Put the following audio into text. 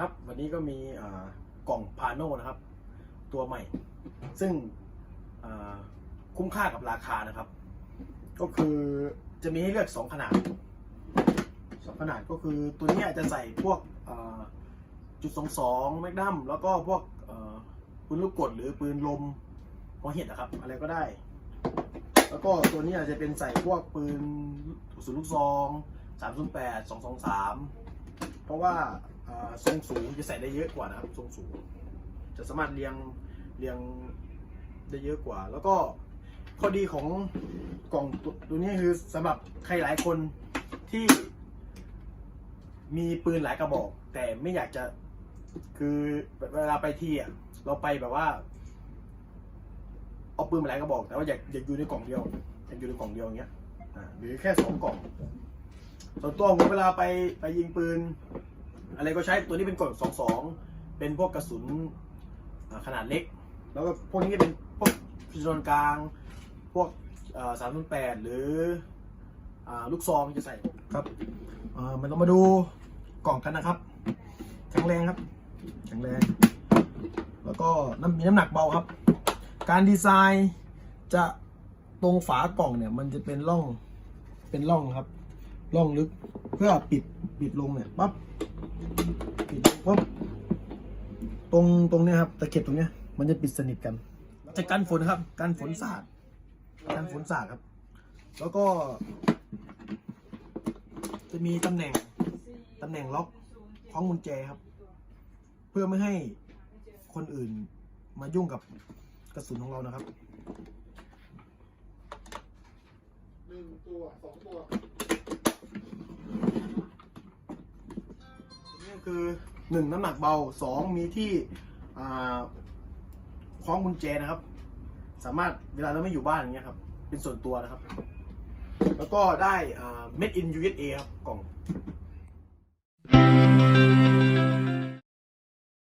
ครับวันนี้ก็มีกล่องพาโนนะครับ ตัวใหม่ ซึ่งคุ้มค่ากับราคานะครับ ก็คือจะมีให้เลือกสองขนาดสองขนาดก็คือตัวนี้จะใส่พวกจุดสองสองแมกนัมแล้วก็พวกปืนลูกกดหรือปืนลมหัวเห็ดนะครับ อะไรก็ได้ แล้วก็ตัวนี้อาจจะเป็นใส่พวกปืนศูนย์ลูกซองสามศูนย์แปดสองสองสามเพราะว่า ทรงสูงจะใส่ได้เยอะกว่านะครับทรงสูง จะสามารถเรียงเรียงได้เยอะกว่า แล้วก็ข้อดีของกล่องตัวนี้คือสำหรับใครหลายคนที่ มีปืนหลายกระบอก แต่ไม่อยากจะคือเวลาไปที่อะเราไปแบบว่าเอาปืนมาหลายกระบอกแต่ว่าอยากอยากอยู่ในกล่องเดียวอยากอยู่ในกล่องเดียวอย่างเงี้ยหรือแค่สองกล่องส่วนตัวผมเวลาไปไปยิงปืน อะไรก็ใช้ตัวนี้เป็นกล่องสองสองเป็นพวกกระสุนขนาดเล็ก แล้วก็พวกนี้ก็เป็นพวกพิจารกลาง พวกสามแปดหรืออลูกซองจะใส่ครับอ่ามันต้องมาดูกล่องกันนะครับ แข็งแรงครับ แข็งแรง แล้วก็น้ำมีน้ำหนักเบาครับ การดีไซน์จะตรงฝากล่องเนี่ยมันจะเป็นร่องเป็นร่องครับ ร่องลึกเพื่อปิดปิดลงเนี่ยปั๊บ ปิดปั๊บตรงตรงเนี้ยครับตะเข็บตรงเนี้ยมันจะปิดสนิทกัน จะกันฝนครับ กันฝนสาดกันฝนสาดครับ แล้วก็ จะมีตำแหน่งตำแหน่งล็อกคล้องกุญแจครับ เพื่อไม่ให้คนอื่นมายุ่งกับกระสุนของเรานะครับหนึ่งตัวสองตัว ก็คือหนึ่งน้ำหนักเบาสองมีที่คล้องกุญแจนะครับ สามารถเวลาเราไม่อยู่บ้านอย่างเงี้ยครับ เป็นส่วนตัวนะครับ แล้วก็ได้อ่า made in USA ครับกล่อง